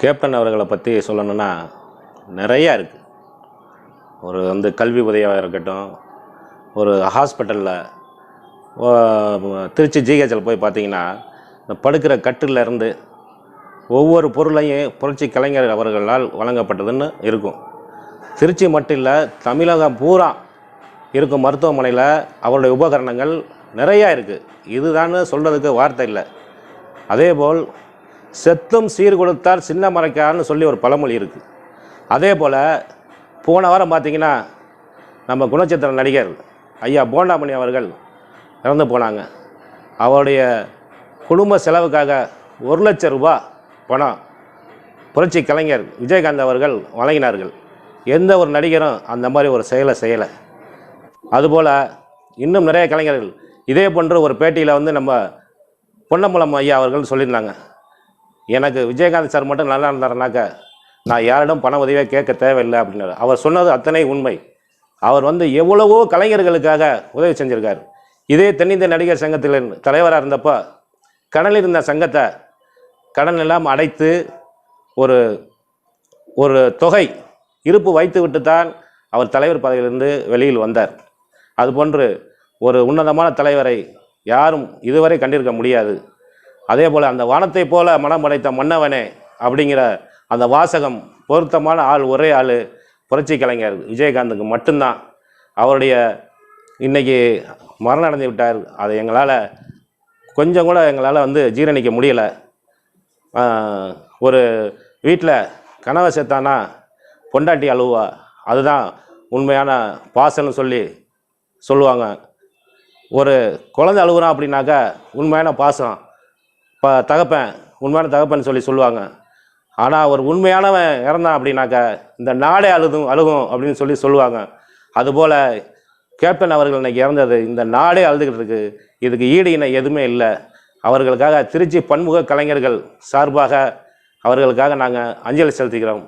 Captain அவர்களை பற்றி சொல்லணும்னா நிறையா இருக்குது ஒரு வந்து கல்வி உதவியாக இருக்கட்டும் ஒரு ஹாஸ்பிட்டலில் திருச்சி ஜிஹெச்சில் போய் பார்த்தீங்கன்னா இந்த படுக்கிற கட்டில்ல இருந்து ஒவ்வொரு பொருளையும் புரட்சி கலைஞர் அவர்களால் வழங்கப்பட்டதுன்னு இருக்கும். திருச்சி மட்டும் இல்லை தமிழகம் பூரா இருக்கும் மருத்துவமனையில் அவருடைய உபகரணங்கள் நிறையா இருக்குது இதுதான்னு சொல்கிறதுக்கு வார்த்தை இல்லை. அதேபோல் செத்தும் சீர் கொடுத்தால் சின்ன மறைக்கான்னு சொல்லி ஒரு பழமொழி இருக்குது அதே போல் போன வாரம் பார்த்தீங்கன்னா நம்ம குணச்சித்திர நடிகர் ஐயா போண்டாமணி அவர்கள் இறந்து போனாங்க. அவருடைய குடும்ப செலவுக்காக ஒரு லட்சம் ரூபா பணம் புரட்சி கலைஞர் விஜயகாந்த் அவர்கள் வழங்கினார்கள். எந்த ஒரு நடிகரும் அந்த மாதிரி ஒரு செயலை செய்யலை. அதுபோல் இன்னும் நிறைய கலைஞர்கள் இதே போன்ற ஒரு பேட்டியில் வந்து நம்ம பொன்னம்பலம் ஐயா அவர்கள் சொல்லியிருந்தாங்க. எனக்கு விஜயகாந்த் சார் மட்டும் நல்லா இருந்தாருனாக்க நான் யாரிடம் பண உதவியாக கேட்க தேவையில்லை அப்படின்னாரு. அவர் சொன்னது அத்தனை உண்மை. அவர் வந்து எவ்வளவோ கலைஞர்களுக்காக உதவி செஞ்சுருக்கார். இதே தென்னிந்திய நடிகர் சங்கத்தில் தலைவராக இருந்தப்போ கடனில் இருந்த சங்கத்தை கடன் எல்லாம் அடைத்து ஒரு ஒரு தொகை இருப்பு வைத்து விட்டு தான் அவர் தலைவர் பதவியிலிருந்து வெளியில் வந்தார். அதுபோன்று ஒரு உன்னதமான தலைவரை யாரும் இதுவரை கண்டிருக்க முடியாது. அதே போல் அந்த வானத்தை போல மனம் படைத்த மன்னவனே அப்படிங்கிற அந்த வாசகம் பொருத்தமான ஆள் ஒரே ஆள் புரட்சி கலைஞர் விஜயகாந்துக்கு மட்டும்தான். அவருடைய இன்னைக்கு மரணம் அடைந்து விட்டார். அதை எங்களால் கொஞ்சம் கூட எங்களால் வந்து ஜீரணிக்க முடியலை. ஒரு வீட்டில் கனவை செத்தானா பொண்டாட்டி அழுவா? அதுதான் உண்மையான பாசம்னு சொல்லி சொல்லுவாங்க. ஒரு குழந்தை அழுகுறான் அப்படின்னாக்கா உண்மையான பாசம். ப தகப்பன் உண்மையான தகப்பன் சொல்லி சொல்லுவாங்க. ஆனால் ஒரு உண்மையானவன் இறந்தான் அப்படின்னாக்கா இந்த நாடே அழுதும் அழுகும் அப்படின்னு சொல்லி சொல்லுவாங்க. அதுபோல் கேப்டன் அவர்கள் இன்னைக்கு இறந்தது இந்த நாடே அழுதுகிட்டு இருக்கு இதுக்கு ஈடு இணை எதுவுமே இல்லை. அவர்களுக்காக திருச்சி பன்முக கலைஞர்கள் சார்பாக அவர்களுக்காக நாங்கள் அஞ்சலி செலுத்துகிறோம்